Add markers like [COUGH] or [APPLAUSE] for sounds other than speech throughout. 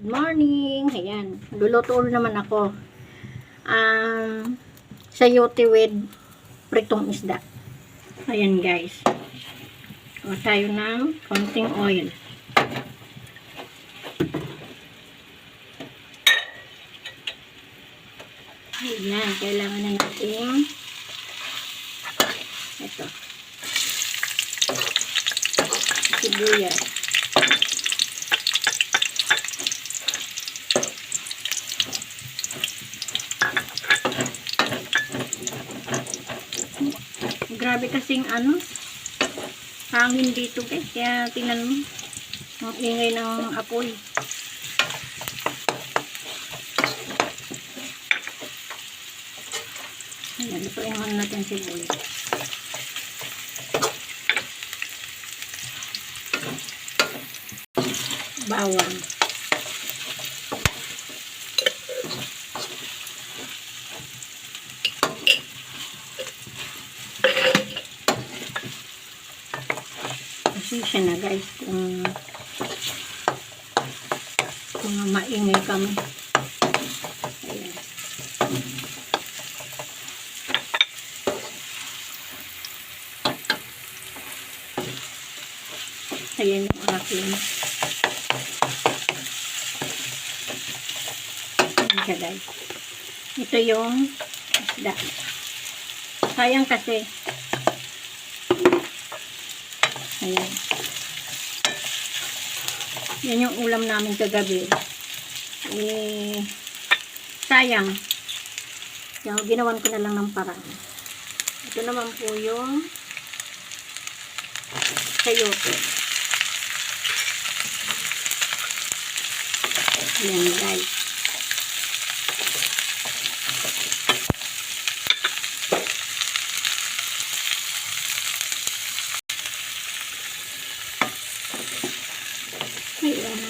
Good morning! Ayan, luluto naman ako. Um, sayote with pritong isda. Ayan guys. Kuha tayo ng konting oil. Ayan, kailangan na natin ito. Sibuyas. Grabe kasing ano, hangin dito guys. Kaya tingnan mo, ang ng apoy. Ayan, muna natin sibuyas. Bawang. Pasensya na guys kung kung maingay kami. Ayan. Ayan yung aking Ayan guys. Ito yung isda. Sayang kasi. Ayan. Yan yung ulam namin kagabi. Eh, sayang. Kaya ginawan ko na lang ng paraan. Ito naman po yung sayote. Ayan guys. Ayan.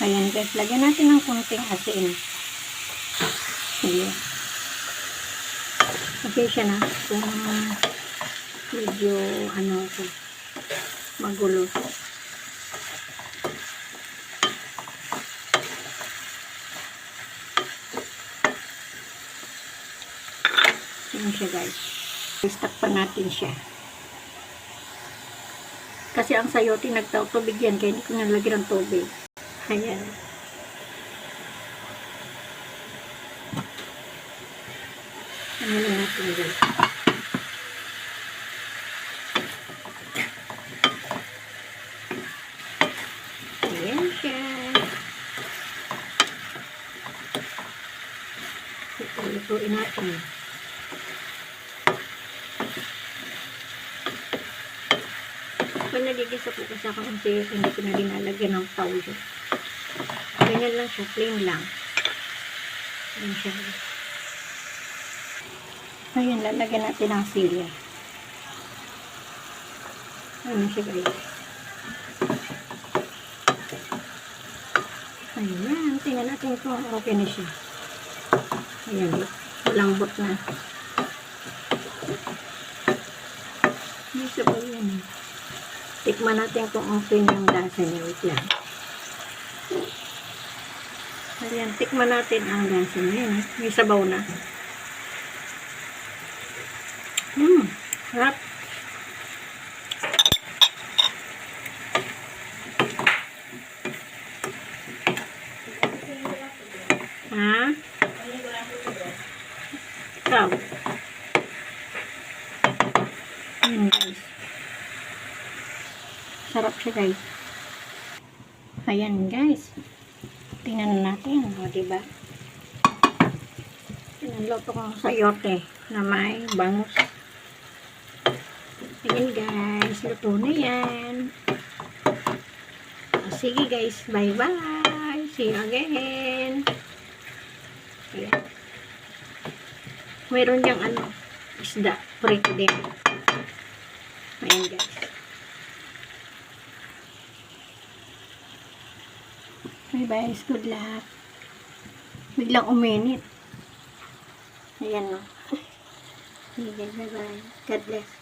Ayan guys, lagyan natin ng konting asin. Ayan. Okay siya na. Kung medyo ano ko, magulo. Ayan siya guys. Stock pa natin siya. Kasi ang sayote nagtaw-tubig yan, kaya hindi ko nalagyan ng tubig. Ayan. Ano na natin guys. Ayan siya. Ito, lutuin natin. Pag nagigisa po kasi ako siyot, hindi ko na dinalagyan ng powder. Ganyan lang siya, plain lang. Ayan siya. Ayan, lalagyan natin ng silya. Ano siya guys? Ayan, tingnan natin kung okay na siya. Ayan, lambot na. May sabaw yan. Tikman natin kung okay na yung lasa niya. Wait lang. Ayan, tikman natin ang lasa niya. May sabaw na. Hmm, harap. Ha? Ikaw. Ayan guys. Sarap siya guys. Ayan guys. Tingnan natin. O, diba? Pinanloto ko sayote na may bangus. Ayan guys. Luto na yan. O, sige guys. Bye bye. See you again. Ayan. Mayroon diyang ano, isda. prito din. Ayan guys. Bye guys, good luck. Biglang uminit. Ayan o. [LAUGHS] Sige, bye bye. God bless.